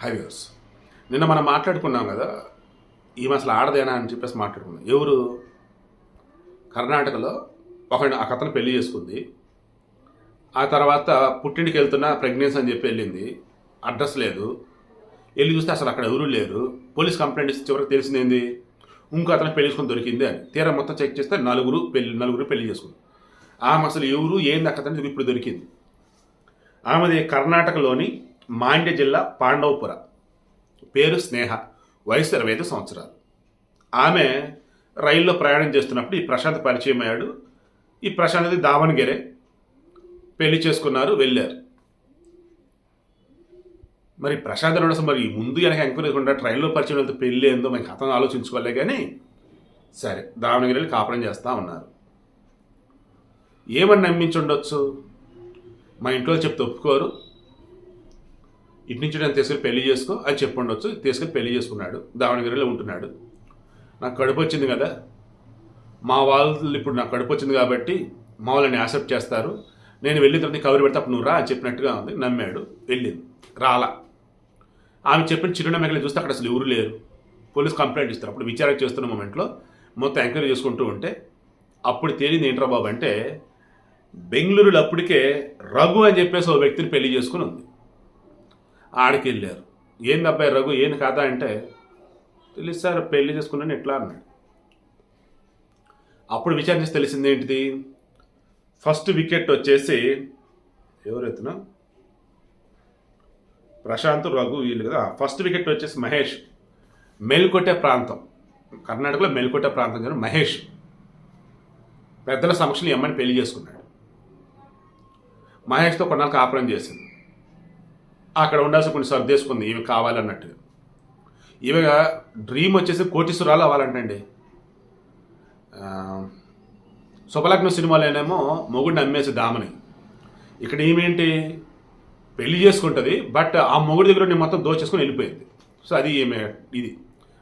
Highways. నిన్న మనం మాట్లాడుకున్నాం కదా ఈమె అసలు ఆడదేనా అని చెప్పేసి మాట్లాడుకున్నాం. ఎవరు? కర్ణాటకలో ఒక ఆ కథను పెళ్ళి చేసుకుంది. ఆ తర్వాత పుట్టింటికి వెళ్తున్న ప్రెగ్నెన్సీ అని చెప్పి వెళ్ళింది. అడ్రస్ లేదు. వెళ్ళి చూస్తే అసలు అక్కడ ఎవరు లేరు. పోలీస్ కంప్లైంట్ ఇస్తే చివరికి తెలిసిందేంది ఇంకో అతను పెళ్ళి చేసుకుని దొరికింది అని. తీరా మొత్తం చెక్ చేస్తే నలుగురు పెళ్ళి నలుగురు పెళ్ళి చేసుకుంది ఆమె అసలు ఎవరు ఏంది అక్కడ ఇప్పుడు దొరికింది. ఆమెది కర్ణాటకలోని మాండ్య జిల్లా పాండవపుర. పేరు స్నేహ. వయసు ఇరవై ఐదు సంవత్సరాలు. ఆమె రైల్లో ప్రయాణం చేస్తున్నప్పుడు ఈ ప్రశాంత్ పరిచయం అయ్యాడు. ఈ ప్రశాంత్ దావణగిరే. పెళ్ళి చేసుకున్నారు వెళ్ళారు. మరి ప్రశాంత్ అసలు మరి ముందు వెనక ఎంక్వైరీ లేకుండా ట్రైన్లో పరిచయం వెళ్తే పెళ్ళి ఏందో మనకి అతను ఆలోచించుకోలే కానీ సరే దావణగిరి వెళ్ళి కాపురం చేస్తూ ఉన్నారు. ఏమని నమ్మించి ఉండొచ్చు మా ఇంట్లో చెప్తే ఒప్పుకోరు. ఇటు నుంచి నేను తీసుకెళ్ళి పెళ్ళి చేసుకో అని చెప్పి తీసుకెళ్ళి పెళ్ళి చేసుకున్నాడు దావణగిరిలో ఉంటున్నాడు. నాకు కడుపు వచ్చింది కదా. మా వాళ్ళు ఇప్పుడు నాకు కడుపు వచ్చింది కాబట్టి మా వాళ్ళని యాక్సెప్ట్ చేస్తారు. నేను వెళ్ళిన తర్వాత కవర్ పెడితే అప్పుడు నువ్వు రా అని చెప్పినట్టుగా ఉంది నమ్మాడు వెళ్ళింది రాలా. ఆమె చెప్పిన చిరునమ్మ ఎక్కడ చూస్తే అక్కడ అసలు ఎవరు లేరు. పోలీస్ కంప్లైంట్ ఇస్తారు. అప్పుడు విచారణ చేస్తున్న మూమెంట్లో మొత్తం ఎంక్వైరీ చేసుకుంటూ ఉంటే అప్పుడు తేలింది ఏంట్రా బాబు అంటే బెంగళూరులో అప్పటికే రఘు అని చెప్పేసి ఓ వ్యక్తిని పెళ్ళి చేసుకుని ఉంది. ఆడికి వెళ్ళారు ఏంది అబ్బాయి రఘు ఏంది కాదా అంటే తెలుసు సార్ పెళ్ళి చేసుకున్నాను ఎట్లా? అన్నాడు. అప్పుడు విచారించి తెలిసింది ఏంటిది? ఫస్ట్ వికెట్ వచ్చేసి ఎవరైతున్నా ప్రశాంత్ రఘు వీళ్ళు కదా. ఫస్ట్ వికెట్ వచ్చేసి మహేష్. మేల్కొట్టే ప్రాంతం. కర్ణాటకలో మెల్కొట్టే ప్రాంతం కానీ మహేష్. పెద్దల సమక్షంలో ఎమ్మని పెళ్ళి చేసుకున్నాడు. మహేష్తో కొన్నాళ్ళు కాపురం చేసింది. అక్కడ ఉండాల్సి కొన్ని సర్దేసుకుంది ఇవి కావాలన్నట్టు ఈమె డ్రీమ్ వచ్చేసి కోటీశ్వరాలు అవ్వాలంటండి. ఆ, శుభలగ్న సినిమాలోనేమో మొగుడిని అమ్మేసి దామని. ఇక్కడ ఏమేంటి పెళ్ళి చేసుకుంటుంది బట్ ఆ మొగుడి దగ్గర నేను మొత్తం దోచేసుకొని వెళ్ళిపోయింది. సో అది ఈమె ఇది.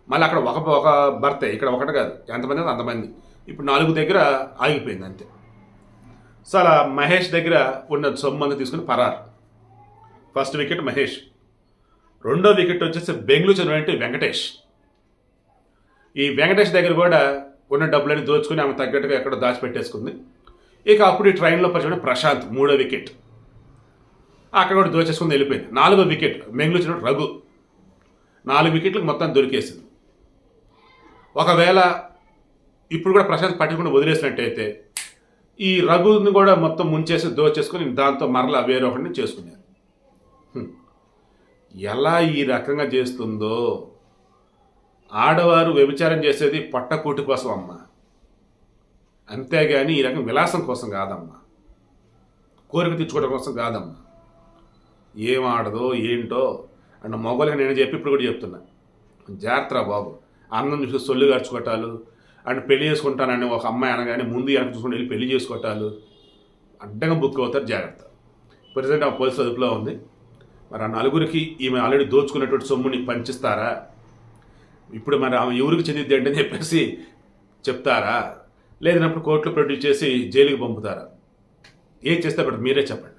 మళ్ళీ అక్కడ ఒక ఒక భర్తే ఇక్కడ ఒకటి కాదు. ఎంతమంది అయితే అంతమంది. ఇప్పుడు నాలుగు దగ్గర ఆగిపోయింది అంతే. సో అలా మహేష్ దగ్గర ఉన్న సొమ్మంది తీసుకుని పరారు. First wicket Mahesh. రెండో వికెట్ వచ్చేసి బెంగళూరు చెందినటువంటి వెంకటేష్. ఈ వెంకటేష్ దగ్గర కూడా ఉన్న డబ్బులని దోచుకుని ఆమె తగ్గట్టుగా ఎక్కడో దాచిపెట్టేసుకుంది. ఇక అప్పుడు ఈ ట్రైన్లో పరిచయం ప్రశాంత్ మూడో వికెట్. అక్కడ కూడా దోచేసుకుని వెళ్ళిపోయింది. నాలుగో వికెట్ బెంగళూరు చెందిన రఘు. నాలుగు వికెట్లకు మొత్తం దొరికేసింది. ఒకవేళ ఇప్పుడు కూడా ప్రశాంత్ పట్టుకుని వదిలేసినట్టయితే ఈ రఘుని కూడా మొత్తం ముంచేసి దోచేసుకుని దాంతో మరలా వేరొకరిని చేసుకున్నారు ఎలా ఈ రకంగా చేస్తుందో ఆడవారు వ్యభిచారం చేసేది పట్టకూటి కోసం అమ్మ. అంతేగాని ఈ రకం విలాసం కోసం కాదమ్మా. కోరిక తెచ్చుకోవడం కోసం కాదమ్మా. ఏం ఆడదో ఏంటో అండ్ మొగలకి నేను చెప్పి ఇప్పుడు కూడా చెప్తున్నా. జాగ్రత్త బాబు. అన్నం చూసి సొల్లు గడుచుకోవటాలు అండ్ పెళ్ళి చేసుకుంటానని ఒక అమ్మాయి అనగానే ముందు వెనక చూసుకుని వెళ్ళి పెళ్ళి చేసుకోవటాలు అడ్డంగా బుక్ అవుతారు జాగ్రత్త. ప్రజెంట్ ఆ పోలీసు అదుపులో ఉంది. మరి ఆ నలుగురికి ఈమె ఆల్రెడీ దోచుకున్నటువంటి సొమ్ముని పంచిస్తారా? ఇప్పుడు మరి ఆమె ఎవరికి చెందిద్ది అంటే చెప్పేసి చెప్తారా? లేదన్నప్పుడు కోర్టులో ప్రొడ్యూస్ చేసి జైలుకి పంపుతారా? ఏం చేస్తే మీరే చెప్పండి.